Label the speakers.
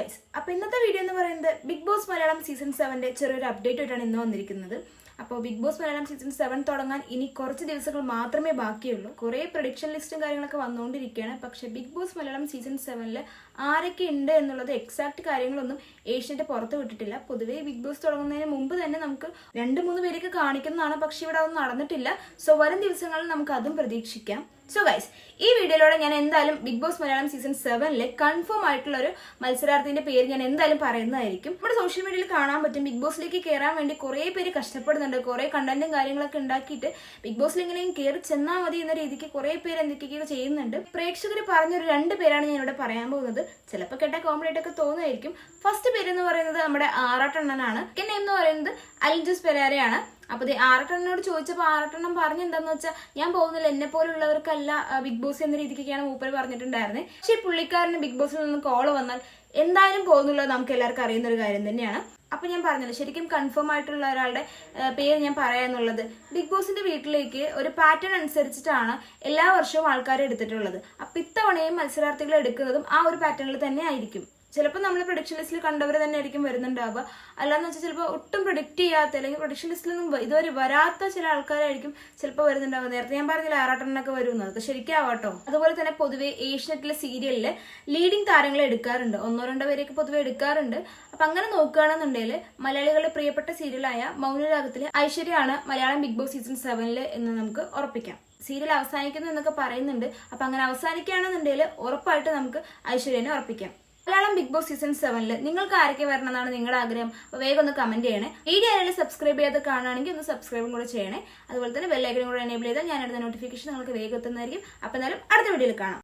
Speaker 1: Guys അപ്പോൾ ഇന്നത്തെ video എന്ന് പറയുന്നത് ബിഗ് ബോസ് മലയാളം സീസൺ സെവന്റെ ചെറിയൊരു അപ്ഡേറ്റ് ആയിട്ടാണ് ഇന്ന് വന്നിരിക്കുന്നത്. അപ്പോൾ big boss Malayalam season seven തുടങ്ങാൻ ഇനി കുറച്ച് ദിവസങ്ങൾ മാത്രമേ ബാക്കിയുള്ളൂ. കുറേ പ്രൊഡിക്ഷൻ ലിസ്റ്റും കാര്യങ്ങളൊക്കെ വന്നുകൊണ്ടിരിക്കുകയാണ്. പക്ഷേ ബിഗ് ബോസ് മലയാളം സീസൺ സെവനിൽ ആരൊക്കെ ഉണ്ട് എന്നുള്ളത് എക്സാക്ട് കാര്യങ്ങളൊന്നും ഏഷ്യന്റെ പുറത്ത് വിട്ടിട്ടില്ല. പൊതുവേ ബിഗ് ബോസ് തുടങ്ങുന്നതിന് മുമ്പ് തന്നെ നമുക്ക് രണ്ട് മൂന്ന് പേരൊക്കെ കാണിക്കുന്നതാണ്. പക്ഷേ ഇവിടെ അതൊന്നും നടന്നിട്ടില്ല. സോ വരും ദിവസങ്ങളിൽ നമുക്ക് അതും പ്രതീക്ഷിക്കാം. സോ ഗൈസ് ഈ വീഡിയോയിലൂടെ ഞാൻ എന്തായാലും ബിഗ് ബോസ് മലയാളം സീസൺ സെവനിലെ കൺഫേം ആയിട്ടുള്ള ഒരു മത്സരാർത്ഥിന്റെ പേര് ഞാൻ എന്തായാലും പറയുന്നതായിരിക്കും. നമ്മുടെ സോഷ്യൽ മീഡിയയിൽ കാണാൻ പറ്റും. ബിഗ് ബോസിലേക്ക് കയറാൻ വേണ്ടി കുറേ പേര് കഷ്ടപ്പെടുന്നുണ്ട്. കുറേ കണ്ടന്റും കാര്യങ്ങളൊക്കെ ഉണ്ടാക്കിയിട്ട് ബിഗ് ബോസിൽ ഇങ്ങനെയും കയറി ചെന്നാൽ മതി എന്ന രീതിക്ക് കുറേ പേര് എന്തൊക്കെയൊക്കെ ചെയ്യുന്നുണ്ട്. പ്രേക്ഷകർ പറഞ്ഞ ഒരു രണ്ട് പേരാണ് ഞാൻ ഇവിടെ പറയാൻ പോകുന്നത്. ചിലപ്പോൾ കേട്ട കോമഡി ഒക്കെ തോന്നുമായിരിക്കും ഫസ്റ്റ് പേര് എന്ന് പറയുന്നത് നമ്മുടെ ആറാട്ടണ്ണനാണ്. സെക്കൻഡ് എന്ന് പറയുന്നത് അൽജസ് പെരാരയാണ്. അപ്പൊ ദേ ആറട്ടെണ്ണനോട് ചോദിച്ചപ്പോൾ ആറട്ടെണ്ണം പറഞ്ഞെന്താന്ന് വെച്ചാൽ ഞാൻ പോകുന്നില്ല എന്നെ പോലുള്ളവർക്കല്ല ബിഗ് ബോസ് എന്ന രീതിക്കൊക്കെയാണ് മൂപ്പര് പറഞ്ഞിട്ടുണ്ടായിരുന്നത് പക്ഷേ പുള്ളിക്കാരന് ബിഗ് ബോസിൽ നിന്ന് കോൾ വന്നാൽ എന്തായാലും പോകുന്നുള്ളത് നമുക്ക് എല്ലാവർക്കും അറിയുന്ന ഒരു കാര്യം തന്നെയാണ്. അപ്പൊ ഞാൻ പറഞ്ഞല്ലോ ശരിക്കും കൺഫേം ആയിട്ടുള്ള ഒരാളുടെ പേര് ഞാൻ പറയാന്നുള്ളത് ബിഗ് ബോസിന്റെ വീട്ടിലേക്ക് ഒരു പാറ്റേൺ അനുസരിച്ചിട്ടാണ് എല്ലാ വർഷവും ആൾക്കാരെ എടുത്തിട്ടുള്ളത്. അപ്പൊ ഇത്തവണയും മത്സരാർത്ഥികൾ എടുക്കുന്നതും ആ ഒരു പാറ്റേണിൽ തന്നെ ആയിരിക്കും. ചിലപ്പോൾ നമ്മൾ പ്രൊഡിക്ഷൻ ലിസ്റ്റിൽ കണ്ടവർ തന്നെ ആയിരിക്കും വരുന്നുണ്ടാവുക. അല്ലാന്ന് വെച്ചാൽ ചിലപ്പോൾ ഒട്ടും പ്രൊഡിക്റ്റ് ചെയ്യാത്ത അല്ലെങ്കിൽ പ്രൊഡിക്ഷൻ ലിസ്റ്റിലൊന്നും ഇതുവരെ വരാത്ത ചില ആൾക്കാരായിരിക്കും ചിലപ്പോൾ വരുന്നുണ്ടാവുക. നേരത്തെ ഞാൻ പറഞ്ഞില്ല ആറാട്ടെണ്ണൊക്കെ വരുമെന്ന് അത് ശരിക്കും ആവാട്ടോ അതുപോലെ തന്നെ പൊതുവെ ഏഷ്യനെറ്റിലെ സീരിയലിൽ ലീഡിംഗ് താരങ്ങളെ എടുക്കാറുണ്ട്. ഒന്നോ രണ്ടോ പേരെയൊക്കെ പൊതുവെ എടുക്കാറുണ്ട്. അപ്പൊ അങ്ങനെ നോക്കുകയാണെന്നുണ്ടെങ്കിൽ മലയാളികളുടെ പ്രിയപ്പെട്ട സീരിയലായ മൗനരാഗത്തിലെ ഐശ്വര്യയാണ് മലയാളം ബിഗ് ബോസ് സീസൺ സെവനിൽ എന്ന് നമുക്ക് ഉറപ്പിക്കാം. സീരിയൽ അവസാനിക്കുന്നു എന്നൊക്കെ പറയുന്നുണ്ട്. അപ്പൊ അങ്ങനെ അവസാനിക്കുകയാണെന്നുണ്ടെങ്കിൽ ഉറപ്പായിട്ട് നമുക്ക് ഐശ്വര്യനെ ഉറപ്പിക്കാം. മലയാളം ബിഗ് ബോസ് സീസൺ സെവനിൽ നിങ്ങൾക്ക് ആരൊക്കെ വരണം എന്നാണ് നിങ്ങളുടെ ആഗ്രഹം? അപ്പോൾ വേഗം ഒന്ന് കമന്റ് ചെയ്യണേ. വീഡിയോ ആരെങ്കിലും സബ്സ്ക്രൈബ് ചെയ്ത് കാണുകയാണെങ്കിൽ ഒന്ന് സബ്സ്ക്രൈബും കൂടെ ചെയ്യണേ. അതുപോലെ തന്നെ ബെല്ലൈക്കനും കൂടെ എനേബിൾ ചെയ്താൽ ഞാൻ അടുത്ത നോട്ടിഫിക്കേഷൻ നിങ്ങൾക്ക് വേഗം എത്തുന്നതായിരിക്കും. അപ്പോൾ എന്തായാലും അടുത്ത വീഡിയോയിൽ കാണാം.